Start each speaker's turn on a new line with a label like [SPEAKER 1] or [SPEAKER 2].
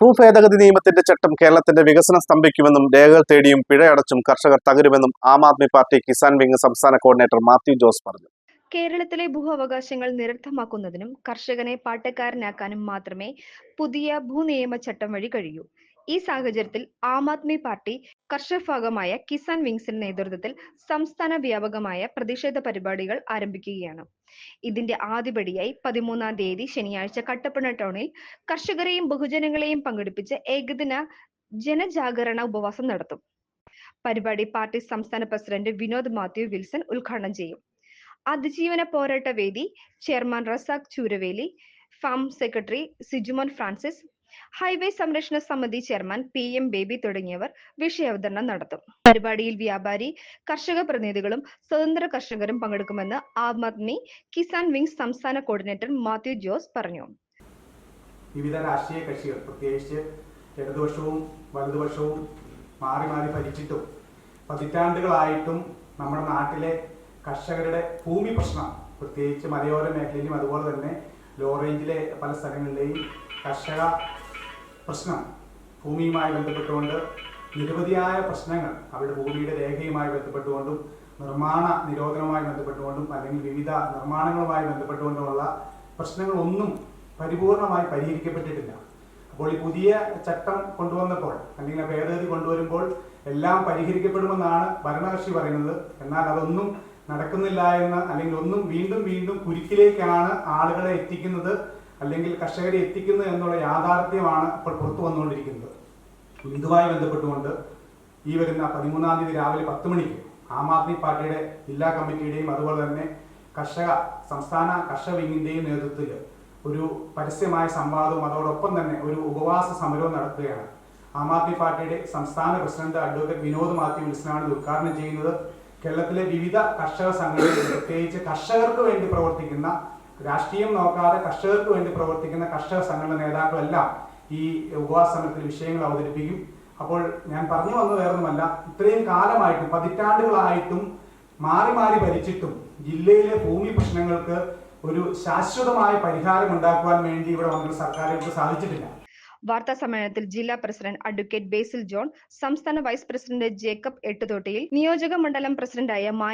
[SPEAKER 1] ഭൂ ഭേദഗതി നിയമത്തിന്റെ ചട്ടം കേരളത്തിന്റെ വികസനം സ്തംഭിക്കുമെന്നും രേഖകൾ തേടിയും പിഴയടച്ചും കർഷകർ തകരുമെന്നും ആം ആദ്മി പാർട്ടി കിസാൻ വിംഗ് സംസ്ഥാന കോർഡിനേറ്റർ മാത്യു ജോസ് പറഞ്ഞു.
[SPEAKER 2] കേരളത്തിലെ ഭൂവകാശങ്ങൾ നിരർത്ഥമാക്കുന്നതിനും കർഷകനെ പാട്ടക്കാരനാക്കാനും മാത്രമേ പുതിയ ഭൂനിയമ ചട്ടം വഴി കഴിയൂ. ഈ സാഹചര്യത്തിൽ ആം ആദ്മി പാർട്ടി കർഷക ഭാഗമായ കിസാൻ വിങ്സിന്റെ നേതൃത്വത്തിൽ സംസ്ഥാന വ്യാപകമായ പ്രതിഷേധ പരിപാടികൾ ആരംഭിക്കുകയാണ്. ഇതിന്റെ ആദ്യപടിയായി പതിമൂന്നാം തീയതി ശനിയാഴ്ച കട്ടപ്പണ ടൗണിൽ കർഷകരെയും ബഹുജനങ്ങളെയും പങ്കെടുപ്പിച്ച് ഏകദിന ജനജാഗരണ ഉപവാസം നടത്തും. പരിപാടി പാർട്ടി സംസ്ഥാന പ്രസിഡന്റ് വിനോദ് മാത്യു വിൽസൺ ഉദ്ഘാടനം ചെയ്യും. അതിജീവന പോരാട്ട വേദി chairman Razak Chooraveli farm secretary Sijumon Francis highway സംരക്ഷണ സമിതി ചെയർമാൻ പി എം ബേബി തുടങ്ങിയവർ വിഷയാവതരണം നടത്തും. പരിപാടിയിൽ വ്യാപാരി കർഷക പ്രതിനിധികളും സ്വതന്ത്ര കർഷകരും പങ്കെടുക്കുമെന്ന് ആം ആദ്മി കിസാൻ വിംഗ് സംസ്ഥാന കോർഡിനേറ്റർ മാത്യു ജോസ് പറഞ്ഞു.
[SPEAKER 3] വിവിധ രാഷ്ട്രീയ കക്ഷികൾ പ്രത്യേകിച്ച് ഇടതുപക്ഷവും വലതുപക്ഷവും മാറി മാറി ഭരിച്ചിട്ടും പതിറ്റാണ്ടുകളായിട്ടും നമ്മുടെ നാട്ടിലെ കർഷകരുടെ ഭൂമി പ്രശ്നം പ്രത്യേകിച്ച് മലയോര മേഖലയിലും അതുപോലെ തന്നെ ലോ റേഞ്ചിലെ പല സ്ഥലങ്ങളിലെയും കർഷക പ്രശ്നം ഭൂമിയുമായി ബന്ധപ്പെട്ടുകൊണ്ട് നിരവധിയായ പ്രശ്നങ്ങൾ അവരുടെ ഭൂമിയുടെ രേഖയുമായി ബന്ധപ്പെട്ടുകൊണ്ടും നിർമ്മാണ നിരോധനവുമായി ബന്ധപ്പെട്ടുകൊണ്ടും അല്ലെങ്കിൽ വിവിധ നിർമ്മാണങ്ങളുമായി ബന്ധപ്പെട്ടുകൊണ്ടുമുള്ള പ്രശ്നങ്ങളൊന്നും പരിപൂർണമായി പരിഹരിക്കപ്പെട്ടിട്ടില്ല. അപ്പോൾ ഈ പുതിയ ചട്ടം കൊണ്ടുവന്നപ്പോൾ അല്ലെങ്കിൽ ആ ഭേദഗതി കൊണ്ടുവരുമ്പോൾ എല്ലാം പരിഹരിക്കപ്പെടുമെന്നാണ് ഭരണകക്ഷി പറയുന്നത്. എന്നാൽ അതൊന്നും നടക്കുന്നില്ല എന്ന് അല്ലെങ്കിൽ ഒന്നും വീണ്ടും വീണ്ടും കുരുക്കിലേക്കാണ് ആളുകളെ എത്തിക്കുന്നത് അല്ലെങ്കിൽ കർഷകരെ എത്തിക്കുന്നത് എന്നുള്ള യാഥാർത്ഥ്യമാണ് ഇപ്പോൾ പുറത്തു വന്നുകൊണ്ടിരിക്കുന്നത്. ഇതുമായി ബന്ധപ്പെട്ടുകൊണ്ട് ഈ വരുന്ന പതിമൂന്നാം തീയതി രാവിലെ പത്ത് മണിക്ക് ആം ആദ്മി പാർട്ടിയുടെ ജില്ലാ കമ്മിറ്റിയുടെയും അതുപോലെ തന്നെ കർഷക സംസ്ഥാന കർഷക വിങ്ങിന്റെയും നേതൃത്വത്തിൽ ഒരു പരസ്യമായ സംവാദവും അതോടൊപ്പം തന്നെ ഒരു ഉപവാസ സമരവും നടത്തുകയാണ് ആം ആദ്മി പാർട്ടിയുടെ സംസ്ഥാന പ്രസിഡന്റ് അഡ്വക്കേറ്റ് വിനോദ് മാത്യു വിൽസനാണ് ഇത് ഉദ്ഘാടനം ചെയ്യുന്നത്. കേരളത്തിലെ വിവിധ കർഷക സംഘടനകൾ പ്രത്യേകിച്ച് കർഷകർക്ക് വേണ്ടി പ്രവർത്തിക്കുന്ന രാഷ്ട്രീയം നോക്കാതെ കർഷകർക്ക് വേണ്ടി പ്രവർത്തിക്കുന്ന കർഷക സംഘടന നേതാക്കളെല്ലാം ഈ ഉപവാസ സമരത്തിൽ വിഷയങ്ങൾ അവതരിപ്പിക്കും. അപ്പോൾ ഞാൻ പറഞ്ഞു വന്നു വേറൊന്നുമല്ല. ഇത്രയും കാലമായിട്ടും പതിറ്റാണ്ടുകളായിട്ടും മാറി മാറി ഭരിച്ചിട്ടും ജില്ലയിലെ ഭൂമി പ്രശ്നങ്ങൾക്ക് ഒരു ശാശ്വതമായ പരിഹാരം ഉണ്ടാക്കുവാൻ വേണ്ടി ഇവിടെ വന്ന സർക്കാരുകൾക്ക് സാധിച്ചിട്ടില്ല.
[SPEAKER 2] വാർത്താ സമ്മേളനത്തിൽ ജില്ലാ പ്രസിഡന്റ് അഡ്വക്കേറ്റ് ബേസിൽ ജോൺ സംസ്ഥാന വൈസ് പ്രസിഡന്റ് ജേക്കബ് എട്ടുതോട്ടിയിൽ നിയോജക മണ്ഡലം പ്രസിഡന്റായ